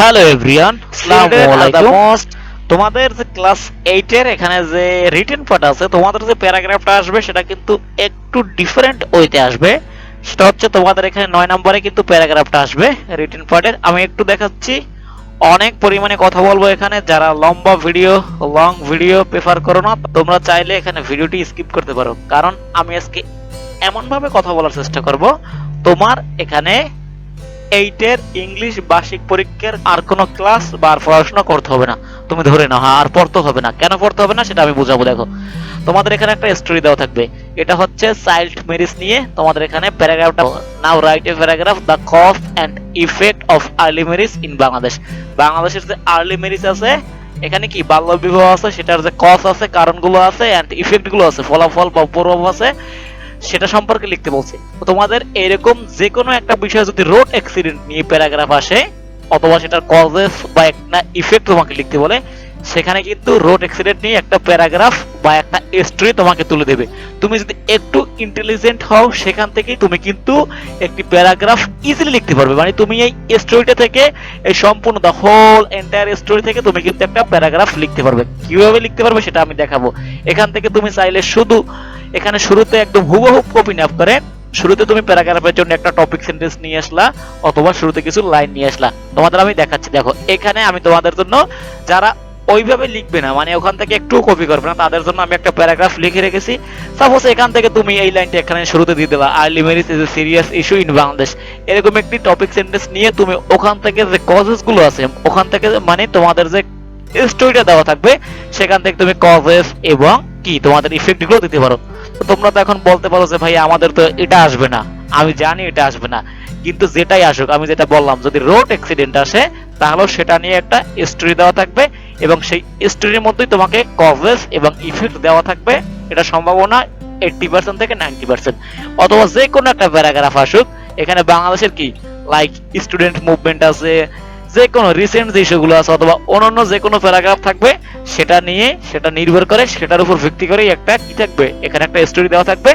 Hello everyone আসসালামু আলাইকুম তোমাদের যে ক্লাস এইট এর এখানে যে রিটেন পার্ট আছে তোমাদের যে প্যারাগ্রাফটা আসবে সেটা কিন্তু একটু ডিফারেন্ট ওয়েতে আসবে। সেটা হচ্ছে তোমাদের এখানে নয় নম্বরে কিন্তু প্যারাগ্রাফটা আসবে রিটেন পার্টের আমি একটু দেখাচ্ছি। অনেক পরিমাণে কথা বলব এখানে। যারা লম্বা ভিডিও লং ভিডিও প্রেফার করো না তোমরা চাইলে এখানে ভিডিওটি স্কিপ করতে পারো। কারণ আমি আজকে এমন ভাবে কথা বলার চেষ্টা করব। তোমার এখানে এইটের ইংলিশ বার্ষিক পরীক্ষার আর কোনো ক্লাস বা আর পড়াশোনা করতে হবে না। তুমি ধরে নাও হ্যাঁ আর পড়তে হবে না। কেন পড়তে হবে না সেটা আমি বুঝাবো, দেখো। তোমাদের এখানে একটা স্টোরি দেওয়া থাকবে। এটা হচ্ছে চাইল্ড ম্যারেজ নিয়ে তোমাদের এখানে প্যারাগ্রাফটা নাও write a paragraph the cause and effect of early marriage in Bangladesh বাংলাদেশের যে আর্লি ম্যারেজ আছে, এখানে কি বাল্য বিবাহ আছে, সেটার যে কজ আছে, কারণগুলো আছে অ্যান্ড ইফেক্টগুলো আছে, ফলাফল বা প্রভাব আছে সেটা সম্পর্কে লিখতে বলছে। তোমাদের এরকম যে কোনো একটা বিষয় যদি রোড অ্যাক্সিডেন্ট নিয়ে প্যারাগ্রাফ আসে, অথবা সেটার কজেস বা একটা ইফেক্ট তোমাকে লিখতে বলে, সেখানে কিন্তু রোড অ্যাক্সিডেন্ট নিয়ে একটা প্যারাগ্রাফ বা একটা স্টোরি তোমাকে তুলে দেবে। তুমি যদি একটু ইন্টেলিজেন্ট হও, সেখান থেকে তুমি কিন্তু একটি প্যারাগ্রাফ ইজিলি লিখতে পারবে। মানে তুমি এই স্টোরিটা থেকে, এই সম্পূর্ণ দ্য হোল এন্টায়ার স্টোরি থেকে তুমি কিন্তু একটা প্যারাগ্রাফ লিখতে পারবে। কীভাবে লিখতে পারবে সেটা আমি দেখাবো। এখান থেকে তুমি চাইলে শুধু, এখানে শুরুতে একদম হুবহু কপি নাপ করে, শুরুতে তুমি প্যারাগ্রাফের জন্য একটা টপিক সেন্টেন্স নিয়ে আসলা, অথবা শুরুতে কিছু লাইন নিয়ে আসলা। তোমাদের আমি দেখাচ্ছি। দেখো, এখানে আমি তোমাদের জন্য যারা ওইভাবে লিখবে না মানে ওখান থেকে একটু কপি করবে না। তাদের জন্য আমি একটা প্যারাগ্রাফ লিখে রেখেছি। সাপোজ এখান থেকে তুমি এই লাইনটা এখানে শুরুতে দিয়ে দিলা early marriage is a serious issue in Bangladesh এরকম একটি টপিক সেন্টেন্স নিয়ে তুমি ওখান থেকে যে কজেসগুলো আছে, ওখান থেকে মানে তোমাদের যে স্টোরিটা দেওয়া থাকবে, সেখান থেকে তুমি কজেস এবং কি তোমাদের ইফেক্টগুলো দিতে পারো। তো তোমরা তো এখন বলতে পারো যে, ভাই, আমাদের তো এটা আসবে না। আমি জানি এটা আসবে না। কিন্তু যেটাই আসুক, আমি যেটা বললাম, যদি রোড অ্যাক্সিডেন্ট আসে তাহলেও সেটা নিয়ে একটা স্টোরি দেওয়া থাকবে। এবং সেই স্টোরির মধ্যেই তোমাকে কভারেজ এবং ইফেক্ট দেওয়া থাকবে। এটা সম্ভাবনা এইটটি পার্সেন্ট থেকে নাইনটি পার্সেন্ট অথবা যে কোনো একটা প্যারাগ্রাফ আসুক, এখানে বাংলাদেশের কি? লাইক স্টুডেন্ট মুভমেন্ট আছে যে কোনো রিসেন্ট যে ইস্যুগুলো আছে অথবা অন্যান্য যে কোনো প্যারাগ্রাফ থাকবে, সেটা নিয়ে, সেটা নির্ভর করে, সেটার উপর ভিত্তি করেই একটা কি থাকবে? এখানে একটা স্টোরি দেওয়া থাকবে।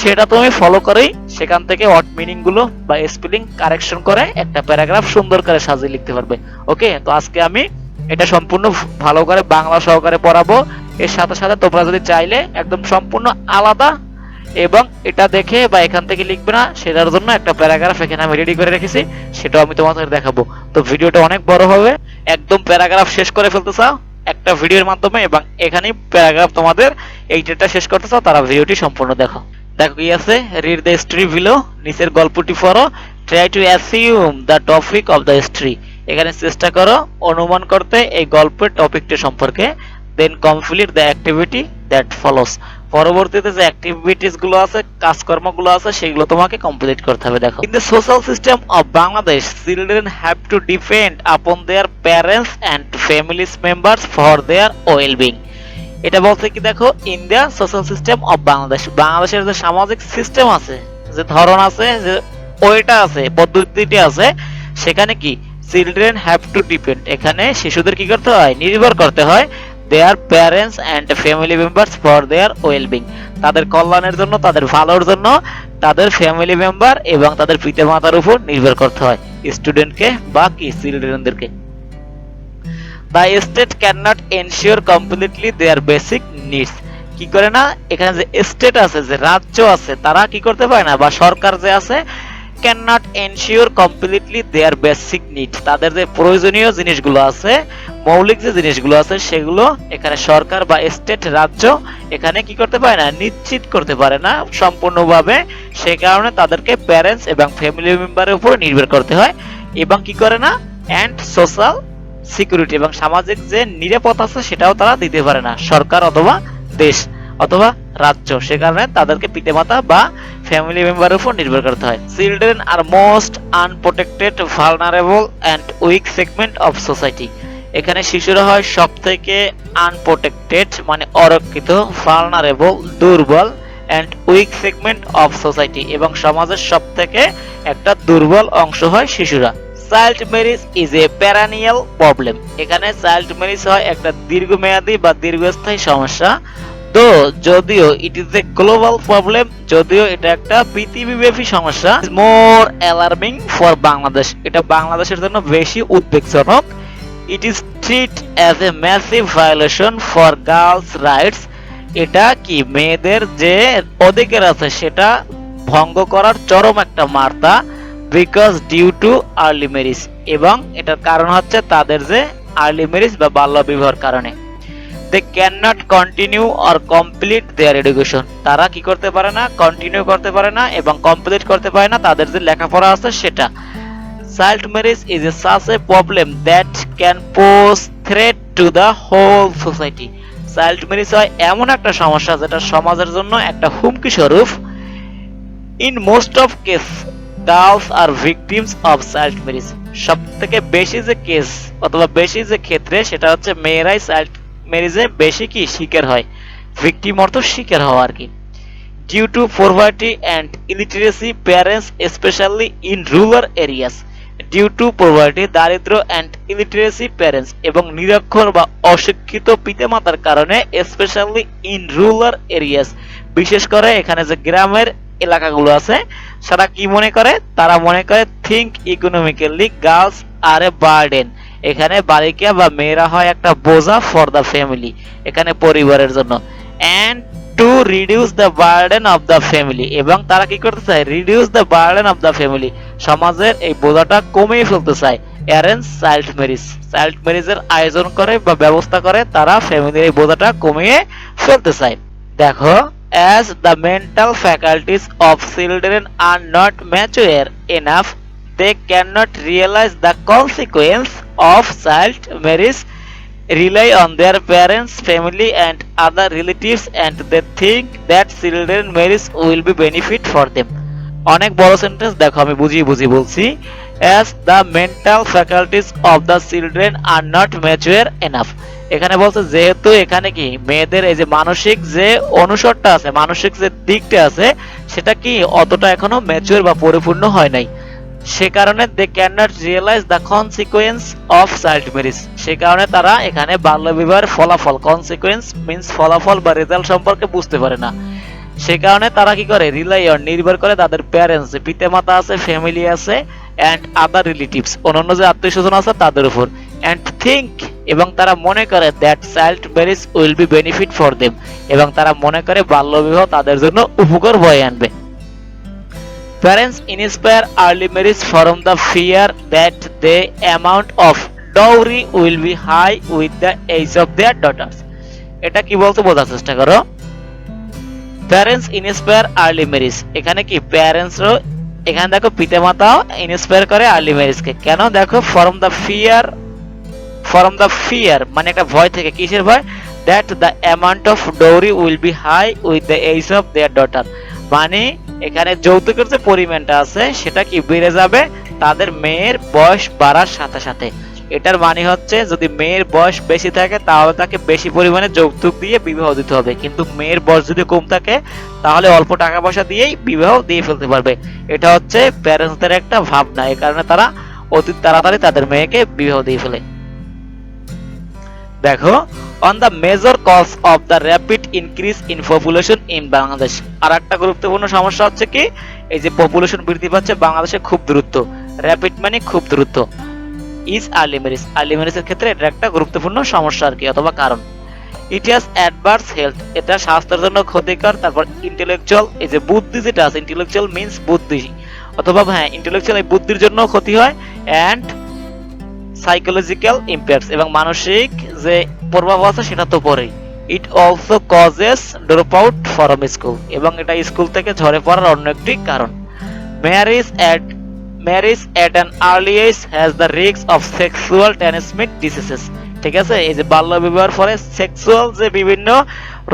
সেটা তুমি ফলো করেই সেখান থেকে ওয়ার্ড মিনিংগুলো বা স্পেলিং কারেকশন করে একটা প্যারাগ্রাফ সুন্দর করে সাজিয়ে লিখতে পারবে। ওকে তো আজকে আমি এটা সম্পূর্ণ ভালো করে বাংলা সহকারে পড়াবো। এর সাথে সাথে তোমরা যদি চাইলে একদম সম্পূর্ণ আলাদা এবং এটা দেখে বা এখান থেকে লিখবে না, সেটার জন্য একটা প্যারাগ্রাফ এখানে আমি রেডি করে রেখেছি, সেটাও আমি তোমাদের দেখাবো। তো ভিডিওটা অনেক বড় হবে, একদম প্যারাগ্রাফ শেষ করে ফেলতে চাও, একটা ভিডিওর মাধ্যমে এবং এখানেই প্যারাগ্রাফ তোমাদের এই যেটা শেষ করতে চাও, তারা ভিডিওটি সম্পূর্ণ দেখো। দেখো কি আছে রিড দ্য স্টোরি বিলো নিচের গল্পটি পড়ো try to assume the topic of the story এখানে চেষ্টা করো অনুমান করতে এই গল্পের টপিকটি সম্পর্কে then complete the activity that follows পরবর্তীতে যে অ্যাক্টিভিটিসগুলো আছে কাজকর্মগুলো আছে, সেগুলো তোমাকে কমপ্লিট করতে হবে। দেখো in the social system of Bangladesh children have to depend upon their parents and families members for their wellbeing এটা বলতে কি দেখো in social system of Bangladesh বাংলাদেশের যে সামাজিক সিস্টেম আছে, যে ধরন আছে, যে ওইটা আছে, পদ্ধতিটি আছে, সেখানে কি চিলড্রেন হ্যাভ টু ডিপেন্ড এখানে শিশুদের কি করতে হয়? নির্ভর করতে হয় their parents and family members for their wellbeing তাদের কল্যাণের জন্য, তাদের ভালোর জন্য, তাদের ফ্যামিলি মেম্বার এবং তাদের পিতামাতার উপর নির্ভর করতে হয় স্টুডেন্টকে বা কি চিলড্রেনদেরকে the state can not ensure completely their basic needs কি করে না? এখানে যে স্টেট আছে, যে রাজ্য আছে, তারা কি করতে পারে না? বা সরকার যে আছে can not ensure completely their basic need তাদের যে প্রয়োজনীয় জিনিসগুলো আছে, মৌলিক যে জিনিসগুলো আছে, সেগুলো এখানে সরকার বা স্টেট রাজ্য এখানে কি করতে পারে না, নিশ্চিত করতে পারে না। সম্পূর্ণভাবে সে কারণে তাদেরকে প্যারেন্টস এবং ফ্যামিলি মেম্বারের উপর নির্ভর করতে হয় এবং কি করে না অ্যান্ড সোশ্যাল সিকিউরিটি এবং সামাজিক যে নিরাপত্তা আছে, সেটাও তারা দিতে পারে না, সরকার অথবা দেশ। অথবা রাজ্য। সে কারণে তাদেরকে পিতামাতা বা ফ্যামিলি মেম্বারের উপর নির্ভর করতে হয়। Children R most unprotected vulnerable and weak segment of society এখানে শিশুরা হয় সব থেকে আনপ্রোটেক্টেড মানে অরক্ষিত ভালনারেবল দুর্বল and weak segment of society এবং সমাজের সব থেকে একটা দুর্বল অংশ হয় শিশুরা। Child marriage is a perennial problem এখানে চাইল্ড ম্যারেজ হয় একটা দীর্ঘমেয়াদী বা দীর্ঘস্থায়ী সমস্যা। দো যদিও it is a global problem যদিও এটা একটা পৃথিবীব্যাপী সমস্যা মোর অ্যালার্মিং ফর বাংলাদেশ এটা বাংলাদেশের জন্য বেশি উদ্বেগজনক। It is treat as a massive violation for girls rights এটা কি মেয়েদের যে অধিকার আছে সেটা ভঙ্গ করার চরম একটা বার্তা because due to early marriage এবং এটার কারণ হচ্ছে তাদের যে আর্লি ম্যারিজ বা বাল্য বিবাহের কারণে। They can not continue or complete their education তারা কি করতে পারে না? কন্টিনিউ করতে পারে না এবং কমপ্লিট করতে পারে না। তাদের যে লেখাপড়া আছে সেটা। Child marriage is a such a problem that can pose threat to the whole society child marriage হয় এমন একটা সমস্যা যেটা সমাজের জন্য একটা হুমকি স্বরূপ। In most of case girls are victims of child marriage সব থেকে বেশি যে কেস অথবা বেশি যে ক্ষেত্রে সেটা হচ্ছে মেয়েরাই চাইল্ড ম্যারেজে বেশি কি শিকার হয়? ভিকটিম অর্থ শিকার হওয়া আর কি। Due to poverty and illiteracy parents specially in rural areas due to poverty দারিদ্র অ্যান্ড ইলিটারেসি প্যারেন্টস এবং নিরক্ষর বা অশিক্ষিত পিতামাতার কারণে স্পেশালি ইন রুরাল এরিয়াস বিশেষ করে এখানে যে গ্রামের এলাকাগুলো আছে তারা কি মনে করে? তারা মনে করে think economically girls are a burden এখানে বালিকা বা মেয়েরা হয় একটা বোঝা ফর দ্য ফ্যামিলি এখানে পরিবারের জন্য। And to reduce the burden of the family এবং তারা কি করতে চায়? Reduce the burden of the family সমাজের এই বোঝাটা কমিয়ে ফেলতে চায়। অ্যারেঞ্জ চাইল্ড ম্যারেজ চাইল্ড ম্যারেজের আয়োজন করে বা ব্যবস্থা করে তারা ফ্যামিলির এই বোঝাটা কমিয়ে ফেলতে চায়। দেখো, as the mental faculties of children are not mature enough they cannot realize the consequence of child marriage rely on their parents family and other relatives and they think that children marriage will be benefit for them অনেক বড় sentence দেখো আমি বুঝিয়ে বুঝিয়ে বলছি as the mental faculties of the children are not mature enough এখানে বলছে যেহেতু এখানে কি মেয়েদের এই যে মানসিক যে অনুসরটা আছে মানসিক যে দিকটা আছে সেটা কি অতটা এখনও ম্যাচিওর বা পরিপূর্ণ হয় নাই সে কারণে they can not realise the consequence of child marriage সে কারণে তারা এখানে বাল্য বিবাহের ফলাফল কনসিকুয়েন্স মিন্স ফলাফল বা রেজাল্ট সম্পর্কে বুঝতে পারে না। সে কারণে তারা কি করে? রিলাই অন নির্ভর করে তাদের প্যারেন্টস পিতা মাতা আছে ফ্যামিলি আছে অ্যান্ড আদার রিলেটিভস অন্যান্য যে আত্মীয় স্বজন আছে তাদের উপর। অ্যান্ড থিঙ্ক এবং তারা মনে করে that child marriage will be benefit for them এবং তারা মনে করে বাল্যবিবাহ তাদের জন্য উপকার বয়ে আনবে। Parents inspire early marriage from the fear that the amount of dowry will be high with the age of their daughters. এটা কি বলতে বোঝার চেষ্টা করো? প্যারেন্টস ইন্সপায়ার আর্লি ম্যারেজ এখানে কি প্যারেন্টসও এখানে দেখো পিতামাতাও ইন্সপায়ার করে আর্লি ম্যারেজকে কেন? দেখো from the fear from the fear মানে একটা ভয় থেকে, কিসের ভয়? That the amount of dowry will be high with the age of their daughter মানে এখানে যৌতুকের যে পরিমাণটা আছে, সেটা কি বেড়ে যাবে? তাদের মেয়ের বয়স বাড়ার সাথে সাথে। এটার মানে হচ্ছে, যদি মেয়ের বয়স বেশি থাকে, তাহলে তাকে বেশি পরিমাণে যৌতুক দিয়ে বিবাহ দিতে হবে। কিন্তু মেয়ের বয়স যদি কম থাকে, তাহলে অল্প টাকা পয়সা দিয়েই বিবাহ দিয়ে ফেলতে পারবে। এটা হচ্ছে প্যারেন্টসদের একটা ভাবনা। এই কারণে তারা অতি তাড়াতাড়ি তাদের মেয়েকে বিবাহ দিয়ে ফেলে। দেখো on the major cause of the rapid increase in population in Bangladesh আর একটা গুরুত্বপূর্ণ সমস্যা হচ্ছে কি, এই যে পপুলেশন বৃদ্ধি পাচ্ছে বাংলাদেশে খুব দ্রুত। র্যাপিড মানে খুব দ্রুত। ইজ ম্যারেজ আর্লি ক্ষেত্রে এটা একটা গুরুত্বপূর্ণ সমস্যা আর কি, অথবা কারণ। ইট হ্যাজ অ্যাডভার্স হেলথ এটা স্বাস্থ্যের জন্য ক্ষতিকর, তারপর ইন্টেলেকচুয়াল এই যে বুদ্ধি যেটা আছে ইন্টেলেকচুয়াল মিন্স বুদ্ধি। অথবা হ্যাঁ ইন্টেলেকচুয়াল এই বুদ্ধির জন্য ক্ষতি হয়। অ্যান্ড সাইকোলজিক্যাল ইম্প্যাক্টস এবং মানসিক যে প্রভাব আছে সেটা তো পরেই it also causes drop out from school এবং এটা স্কুল থেকে ঝরে পড়ার অন্য একটি কারণ। Marriage at marriage at an early age has the risk of sexual transmit diseases ঠিক আছে? এই যে বাল্য বিবাহের ফলে সেক্সুয়াল যে বিভিন্ন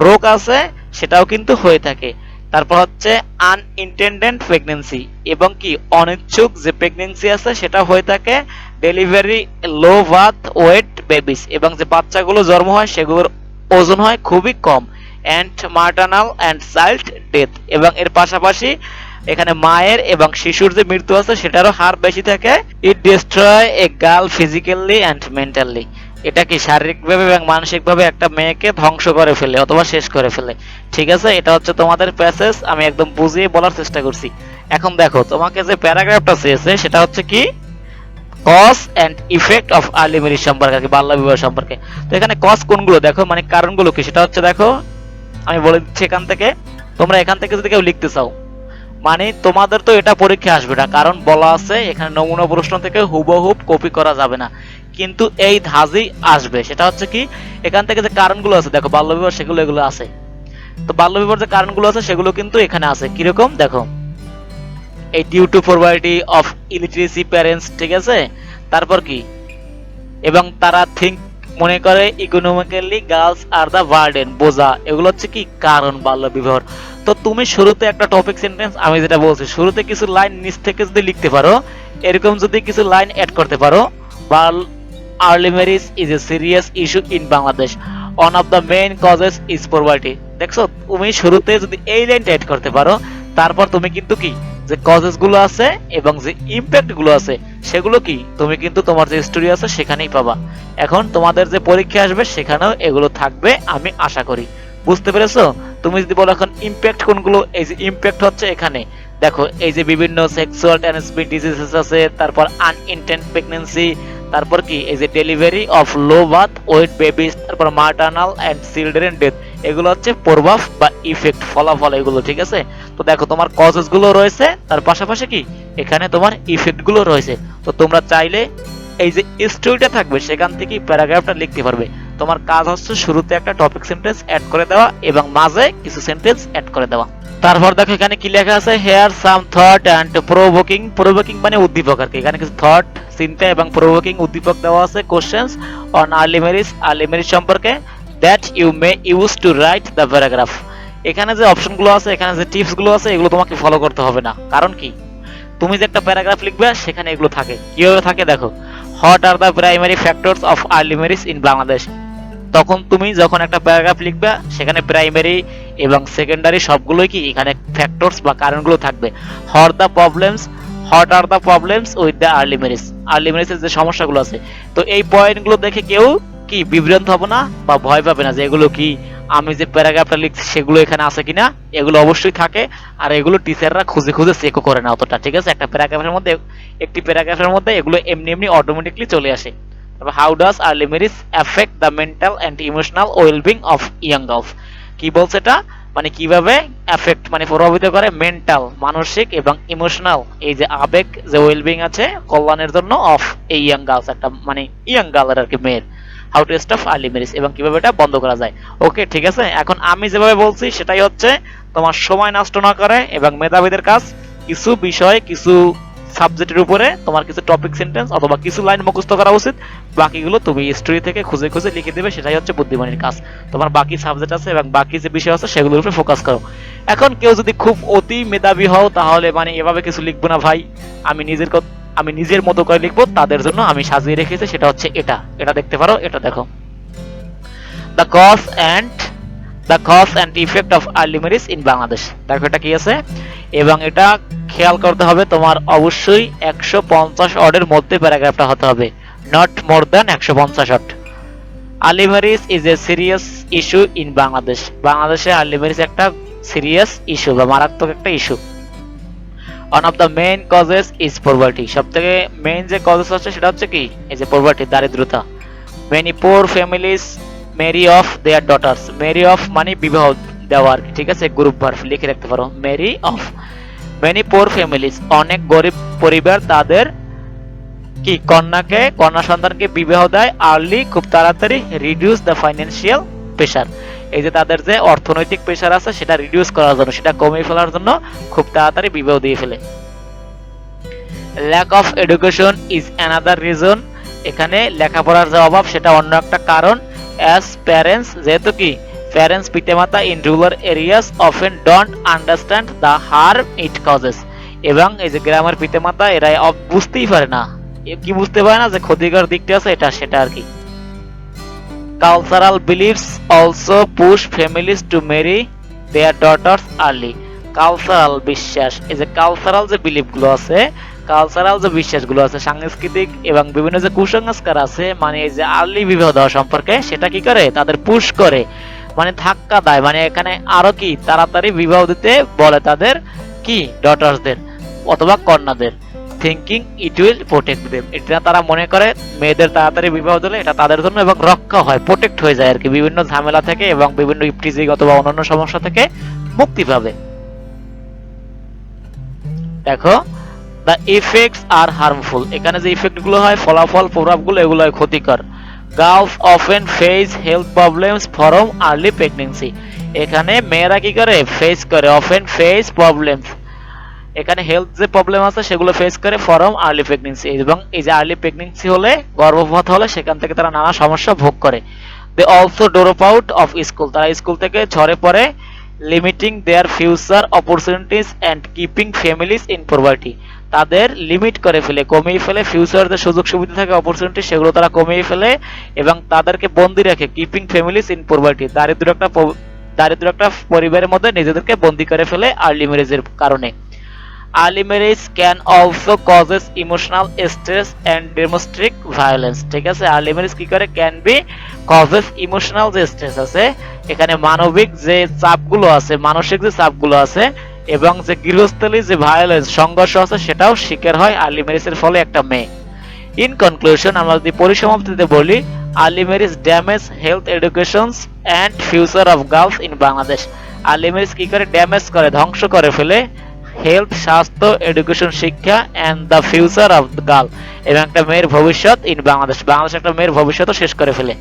রোগ আছে, সেটাও কিন্তু হয়ে থাকে। তারপর হচ্ছে আনইনটেন্ডেন্ট প্রেগনেন্সি এবং কি? অনিচ্ছুক যে প্রেগনেন্সি আছে সেটা হয়ে থাকে। Delivery low birth weight babies এবং যে বাচ্চাগুলো জন্ম হয়, সেগুলোর ওজন হয় খুবই কম। And maternal and child death এবং এর পাশাপাশি এখানে মায়ের এবং শিশুর যে মৃত্যু আছে, সেটারও হার বেশি থাকে। It destroy a girl physically and mentally এটা কি শারীরিকভাবে এবং মানসিকভাবে একটা মেয়েকে ধ্বংস করে ফেলে অথবা শেষ করে ফেলে? ঠিক আছে, এটা হচ্ছে তোমাদের প্যাসেজ আমি একদম বুঝিয়ে বলার চেষ্টা করছি। এখন দেখো, তোমাকে যে প্যারাগ্রাফটা চেয়েছে সেটা হচ্ছে কি? Cause and effect of early marriage সম্পর্কে আর কি বাল্য বিবাহ সম্পর্কে। তো এখানে কজ কোনগুলো? দেখো মানে কারণগুলো কি? সেটা হচ্ছে দেখো, আমি বলে দিচ্ছি এখান থেকে, তোমরা এখান থেকে যদি কেউ লিখতে চাও মানে তোমাদের তো এটা পরীক্ষা আসবে না, কারণ বলা আছে এখানে নমুনা প্রশ্ন থেকে হুবহুব কপি করা যাবে না। কিন্তু এই ধাজই আসবে। সেটা হচ্ছে কি, এখান থেকে যে কারণগুলো আছে, দেখো, বাল্যবিবাহ সেগুলো এগুলো আছে। তো বাল্যবিবাহের যে কারণগুলো আছে, সেগুলো কিন্তু এখানে আছে। কীরকম? দেখো এই due to poverty of illiteracy parents ঠিক আছে? তারপর কি? এবং তারা থিঙ্ক মনে করে economically girls are the burden বোঝা। এগুলো হচ্ছে কি? কারণ বাল্য বিবাহ তো তুমি শুরুতে একটা টপিক সেন্টেন্স আমি যেটা বলছি, শুরুতে কিছু লাইন নিচ থেকে যদি লিখতে পারো, এরকম যদি কিছু লাইন অ্যাড করতে পারো, বাল early marriage is a serious issue in Bangladesh one of the main causes is poverty দেখছ? তুমি শুরুতে যদি এই লাইনটা অ্যাড করতে পারো, তারপর তুমি কিন্তু কি? যে কজেসগুলো আছে এবং যে ইম্প্যাক্টগুলো আছে, সেগুলো কি? তুমি কিন্তু তোমার যে স্টোরি আছে সেখানেই পাবা। এখন তোমাদের যে পরীক্ষা আসবে, সেখানেও এগুলো থাকবে, আমি আশা করি। বুঝতে পেরেছ? তুমি যদি বলো এখন ইম্প্যাক্ট কোনগুলো, এই যে ইম্প্যাক্ট হচ্ছে এখানে। দেখো, এই যে বিভিন্ন সেক্সুয়াল ট্রান্সমিট ডিজিজেস আছে, তারপর আনইনটেন্ট প্রেগন্যান্সি তারপর কি? এই যে delivery of low birth weight babies তারপর মার্টার্নাল অ্যান্ড চিলড্রেন ডেথ এগুলো হচ্ছে প্রভাব বা ইফেক্ট ফলাফল এগুলো, ঠিক আছে? তো দেখো, তোমার কজেসগুলো রয়েছে, তার পাশাপাশি কি? এখানে তোমার ইফেক্টগুলো রয়েছে। তো তোমরা চাইলে এই যে স্টোরিটা থাকবে, সেখান থেকে প্যারাগ্রাফটা লিখতে পারবে। তোমার কাজ হচ্ছে শুরুতে একটা টপিক সেন্টেন্স অ্যাড করে দেওয়া এবং মাঝে কিছু সেন্টেন্স অ্যাড করে দেওয়া। তারপর দেখো এখানে কি লেখা আছে? Here some thought and provoking provoking মানে উদ্দীপক আর কি। এখানে কিছু থট চিন্তা এবং প্রোভোকিং উদ্দীপক দেওয়া আছে questions on early marriage early marriage সম্পর্কে। That you may use to write the paragraph এখানে যে অপশনগুলো আছে, এখানে যে টিপসগুলো আছে, এগুলো তোমাকে ফলো করতে হবে না। কারণ কি? তুমি যে একটা প্যারাগ্রাফ লিখবে, সেখানে এগুলো থাকে। কীভাবে থাকে দেখো? What are the primary factors of early marriage in Bangladesh তখন তুমি যখন একটা প্যারাগ্রাফ লিখবে, সেখানে প্রাইমারি এবং সেকেন্ডারি সবগুলোই কি এখানে ফ্যাক্টরস বা কারণগুলো থাকবে। What the problems what are the problems with the early marriage early ম্যারেজের যে সমস্যাগুলো আছে। তো এই পয়েন্টগুলো দেখে কেউ কি বিভ্রান্ত হবে না বা ভয় পাবে না যে এগুলো কি আমি যে প্যারাগ্রাফটা লিখছি সেগুলো এখানে আছে কিনা? এগুলো অবশ্যই থাকে। আর এগুলো টিচাররা খুঁজে খুঁজে চেকও করে না অতটা, ঠিক আছে? একটা প্যারাগ্রাফের মধ্যে, একটি প্যারাগ্রাফের মধ্যে এগুলো এমনি এমনি অটোমেটিকলি চলে আসে। তারপর how does early marriage effect the mental and emotional wellbeing of young girls কি বলছে এটা? মানে কীভাবে এফেক্ট মানে প্রভাবিত করে মেন্টাল মানসিক এবং ইমোশনাল এই যে আবেগ, যে ওয়েলবিং আছে, কল্যাণের জন্য অফ এই ইয়াং গার্লস একটা মানে ইয়াং গার্লের আর কি মেয়ের how to stop early marriage এবং কীভাবে এটা বন্ধ করা যায়। ওকে ঠিক আছে? এখন আমি যেভাবে বলছি, সেটাই হচ্ছে তোমার সময় নষ্ট না করে এবং মেধাবীদের কাজ কিছু বিষয়, কিছু সাবজেক্টের উপরে তোমার কিছু টপিক সেন্টেন্স অথবা কিছু লাইন মুখস্থ করা উচিত। বাকিগুলো তুমি স্টোরি থেকে খুঁজে খুঁজে লিখে দেবে, সেটাই হচ্ছে বুদ্ধিমানের কাজ। তোমার বাকি সাবজেক্ট আছে এবং বাকি যে বিষয় আছে, সেগুলোর উপরে ফোকাস করো। এখন কেউ যদি খুব অতি মেধাবী হও, তাহলে মানে এভাবে কিছু লিখব না ভাই। আমি নিজের আমি নিজের মতো করে লিখব, তাদের জন্য আমি সাজিয়ে রেখেছি, সেটা হচ্ছে এটা। এটা দেখতে পারো, এটা দেখো। The cause and the cause and effect of early marriage in Bangladesh দেখো এটা কি আছে? এবং এটা খেয়াল করতে হবে, তোমার অবশ্যই একশো পঞ্চাশ অর্ডের মধ্যে প্যারাগ্রাফটা হতে হবে। নট মোর দ্যান একশো পঞ্চাশ word. Marriage is a serious issue in Bangladesh বাংলাদেশে ম্যারেজ একটা সিরিয়াস ইস্যু বা মারাত্মক একটা issue one of the main causes is poverty সব থেকে মেইন যে কজেস হচ্ছে সেটা হচ্ছে কি? এই যে পভার্টি দারিদ্রতা। Many poor families marry off their daughters marry off মানে বিবাহ দেওয়া আর কি, ঠিক আছে? গ্রুপ ভার্ব লিখে রাখতে পারো। Marry off many poor families অনেক গরিব পরিবার তাদের কি, কন্যাকে, কন্যা সন্তানকে বিবাহ দেয় আর্লি খুব তাড়াতাড়ি রিডিউস দ্য ফাইন্যান্সিয়াল প্রেশার এই যে তাদের যে অর্থনৈতিক প্রেশার আছে, সেটা রিডিউস করার জন্য, সেটা কমিয়ে ফেলার জন্য খুব তাড়াতাড়ি বিবাহ দিয়ে ফেলে। Lack of education is another reason এখানে লেখাপড়ার যে অভাব, সেটা অন্য একটা কারণ। অ্যাজ প্যারেন্টস যেহেতু কি প্যারেন্টস পিতামাতা in rural areas often don't understand the harm it causes এবং এই যে গ্রামের পিতামাতা এরা বুঝতেই পারে না। কি বুঝতে পারে না যে ক্ষতিকর দিকটা আছে, এটা সেটা আর কি? Cultural beliefs also push families to marry their daughters early cultural বিশ্বাস, এই যে কালচারাল যে বিলিফগুলো আছে কালচারাল যে বিশ্বাসগুলো আছে, সাংস্কৃতিক এবং বিভিন্ন যে কুসংস্কার আছে মানে এই যে আর্লি বিবাহ দেওয়া সম্পর্কে, সেটা কি করে? তাদের পুশ করে। মানে ধাক্কা দেয়। মানে এখানে আরও কি? তাড়াতাড়ি বিবাহ দিতে বলে তাদের কি? ডটার্সদের অথবা কন্যাদের। Thinking it will protect them এটা তারা মনে করে মেয়েদের তাড়াতাড়ি বিবাহ দিলে এটা তাদের জন্য এবং রক্ষা হয় প্রোটেক্ট হয়ে যায় আর কি। বিভিন্ন ঝামেলা থেকে এবং বিভিন্ন ইপটিজিং অথবা অন্যান্য সমস্যা থেকে মুক্তি পাবে। দেখো দ্য ইফেক্টস আর হার্মফুল এখানে যে ইফেক্টগুলো হয়, ফলাফল, প্রভাবগুলো এগুলো ক্ষতিকর। Girls often face health problems from early pregnancy এখানে মেয়েরা কি করে? ফেস করে অফেন ফেস প্রবলেমস এখানে হেলথ যে প্রবলেম আছে, সেগুলো ফেস করে ফরম আর্লি প্রেগনেন্সি এবং এই যে আর্লি প্রেগনেন্সি হলে, গর্ভপাত হলে, সেখান থেকে তারা নানা সমস্যা ভোগ করে। They also drop out of school তারা স্কুল থেকে ঝরে পড়ে limiting their future opportunities and keeping families in poverty তাদের লিমিট করে ফেলে, কমিয়ে ফেলে ফিউচার সুযোগ সুবিধা থাকে অপরচুনিটি সেগুলো তারা কমিয়ে ফেলে এবং তাদেরকে বন্দি রাখে কিপিং ফ্যামিলিজ ইন পভার্টি দারিদ্র একটা দারিদ্র একটা পরিবারের মধ্যে নিজেদেরকে বন্দি করে ফেলে আর্লি ম্যারেজের কারণে। Early marriage can also causes emotional stress and domestic violence, ঠিক আছে? Early marriage কি করে? ক্যান বি কজেস ইমোশনাল যে স্ট্রেস আছে। এখানে মানবিক যে চাপগুলো আছে, মানসিক যে চাপগুলো আছে এবং যে গৃহস্থলী যে ভায়োলেন্স সংঘর্ষ আছে সেটাও শিকার হয় আর্লি ম্যারেজের ফলে একটা মেয়ে। ইন কনক্লুশন আমরা যদি পরিসমাপ্তিতে বলি early marriage damage health educations and future of girls in Bangladesh early marriage কি করে ড্যামেজ করে, ধ্বংস করে ফেলে? হেলথ স্বাস্থ্য এডুকেশন শিক্ষা and the future of girl এবং একটা মেয়ের ভবিষ্যৎ ইন বাংলাদেশ বাংলাদেশ একটা মেয়ের ভবিষ্যৎও শেষ করে ফেলে।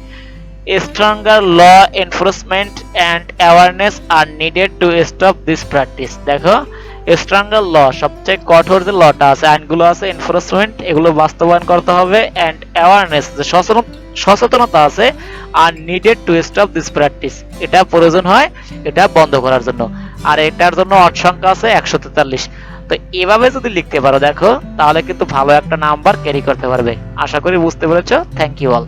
Stronger law enforcement and awareness are needed to stop this practice দেখো স্ট্রঙ্গার ল সবচেয়ে কঠোর যে লটা আছে, আইনগুলো আছে এনফোর্সমেন্ট এগুলো বাস্তবায়ন করতে হবে অ্যান্ড অ্যাওয়ারনেস যে সচেতন, সচেতনতা আছে are needed to stop this practice এটা প্রয়োজন হয়, এটা বন্ধ করার জন্য। আর এটার জন্য অট সংখ্যা আছে একশো তেতাল্লিশ। তো এভাবে যদি লিখতে পারো, দেখো, তাহলে কিন্তু ভালো একটা নাম্বার ক্যারি করতে পারবে। আশা করি বুঝতে পেরেছ। Thank you all